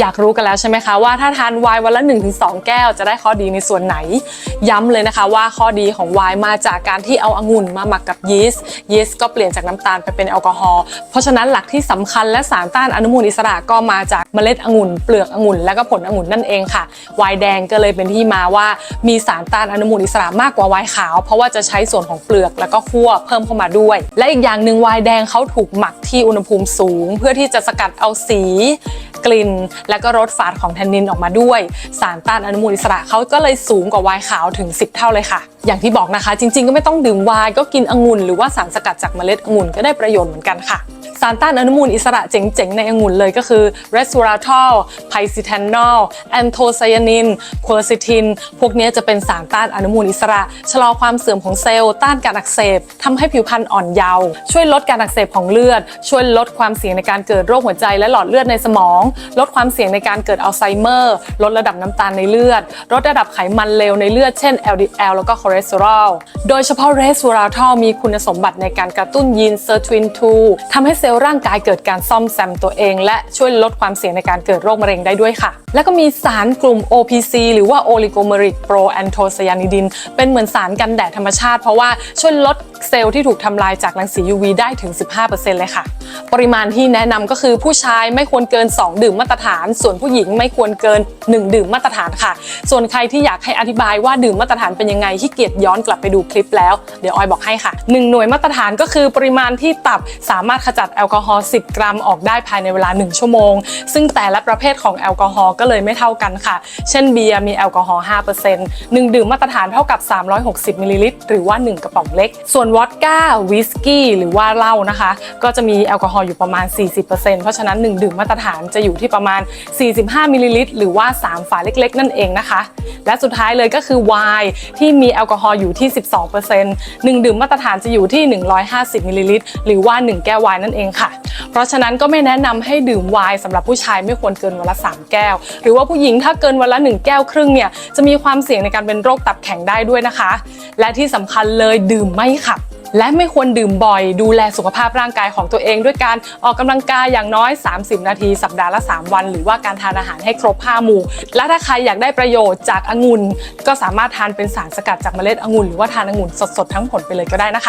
อยากรู้กันแล้วใช่ไหมคะว่าถ้าทานไวน์วันละ 1-2 แก้วจะได้ข้อดีในส่วนไหน ย้ำเลยนะคะว่าข้อดีของไวน์มาจากการที่เอาองุ่นมาหมักกับยีสต์ยีสต์ก็เปลี่ยนจากน้ำตาลไปเป็นแอลกอฮอล์เพราะฉะนั้นหลักที่สำคัญและสารต้านอนุมูลอิสระก็มาจากเมล็ดองุ่น เปลือกองุ่นและก็ผลองุ่นนั่นเองค่ะไวน์แดงก็เลยเป็นที่มาว่ามีสารต้านอนุมูลอิสระมากกว่าไวน์ขาว เพราะว่าจะใช้ส่วนของเปลือกแล้วก็คั่วเพิ่มเข้ามาด้วย และอีกอย่างหนึ่งไวน์แดงเขาถูกหมักที่อุณหภูมิสูง เพื่อที่จะสกัดเอาสี กลิ่นและก็รสฝาดของแทนนินออกมาด้วย สารต้านอนุมูลอิสระเขาก็เลยสูงกว่าไวน์ขาวถึง 10 เท่าเลยค่ะ อย่างที่บอกนะคะ จริงๆ ก็ไม่ต้องดื่มไวน์ก็กินองุ่นหรือว่าสารสกัดจากเมล็ดองุ่นก็ได้ประโยชน์เหมือนกันค่ะ สารต้านอนุมูลอิสระเจ๋งๆ ในองุ่นเลยก็คือ resveratrol pycitanol anthocyanin quercetin พวกนี้จะเป็นสารต้านอนุมูลอิสระ ชะลอความเสื่อมของเซลล์ต้านการอักเสบทำให้ผิวพรรณอ่อนเยาว์ช่วยลดการอักเสบของเลือด ช่วยลดความเสี่ยงในการเกิดโรคหัวใจและหลอดเลือดในสมอง ลดความเสี่ยงในการเกิดอัลไซเมอร์ลดระดับน้ำตาลในเลือด ลดระดับไขมันเลวในเลือดเช่น LDL แล้วก็คอเลสเตอรอลโดยเฉพาะ resveratrol มีคุณสมบัติในการกระตุ้นยีน sirtuin-2 ทำให้เซลล์ร่างกายเกิดการซ่อมแซมตัวเอง และช่วยลดความเสี่ยงในการเกิดโรคมะเร็งได้ด้วยค่ะ แล้วก็มีสารกลุ่ม OPC หรือว่า oligomeric proanthocyanidin เป็นเหมือนสารกันแดดธรรมชาติ เพราะว่าช่วยลด เซลล์ที่ถูกทำลายจากรังสี UV ได้ถึง 15%เลยค่ะ ปริมาณที่แนะนำก็คือผู้ชายไม่ควรเกิน 2 ดื่มมาตรฐาน ส่วนผู้หญิงไม่ควรเกิน 1 ดื่มมาตรฐานค่ะ ส่วนใครที่อยากให้อธิบายว่าดื่มมาตรฐานเป็นยังไงที่เกียจย้อนกลับไปดูคลิปแล้ว เดี๋ยวออยบอกให้ค่ะ 1 หน่วยมาตรฐานก็คือปริมาณที่ตับสามารถขจัดแอลกอฮอล์ 10 กรัมออกได้ภายในเวลา 1 ชั่วโมง ซึ่งแต่ละประเภทของแอลกอฮอล์ก็เลยไม่เท่ากันค่ะ เช่นเบียร์มีแอลกอฮอล์5% 1 ดื่มมาตรฐานเท่ากับ 360มิลลิลิตรหรือว่า 1 กระป๋องเล็ก ส่วนวอดก้าวิสกี้หรือว่าเหล้านะคะ ก็จะมีแอลกอฮอล์อยู่ประมาณ 40%เพราะฉะนั้น1ดื่มมาตรฐานจะอยู่ที่ประมาณ 45มิลลิลิตรหรือว่า 3 ฝาเล็กๆ นั่นเองนะคะ และสุดท้ายเลยก็คือไวน์ที่มีแอลกอฮอล์อยู่ที่ 12% 1 ดื่มมาตรฐานจะอยู่ที่ 150มิลลิลิตรหรือว่า 1 แก้วไวน์นั่นเองค่ะ เพราะฉะนั้นก็ไม่แนะนำให้ดื่มไวน์สำหรับผู้ชายไม่ควรเกินวันละ 3 แก้ว หรือว่าผู้หญิงถ้าเกินวันละ 1 แก้วครึ่งเนี่ยจะมีความเสี่ยงในการเป็นโรคตับแข็งได้ด้วยนะคะ และที่สำคัญเลยดื่มไม่ขับ และไม่ควรดื่มบ่อย ดูแลสุขภาพร่างกายของตัวเอง ด้วยการออกกำลังกายอย่างน้อย 30 นาที สัปดาห์ละ 3 วัน หรือว่าการทานอาหารให้ครบ5หมู่ และถ้าใครอยากได้ประโยชน์จากองุ่น ก็สามารถทานเป็นสารสกัดจากเมล็ดองุ่นหรือว่าทานองุ่นสดๆทั้งผลไปเลยก็ได้นะคะ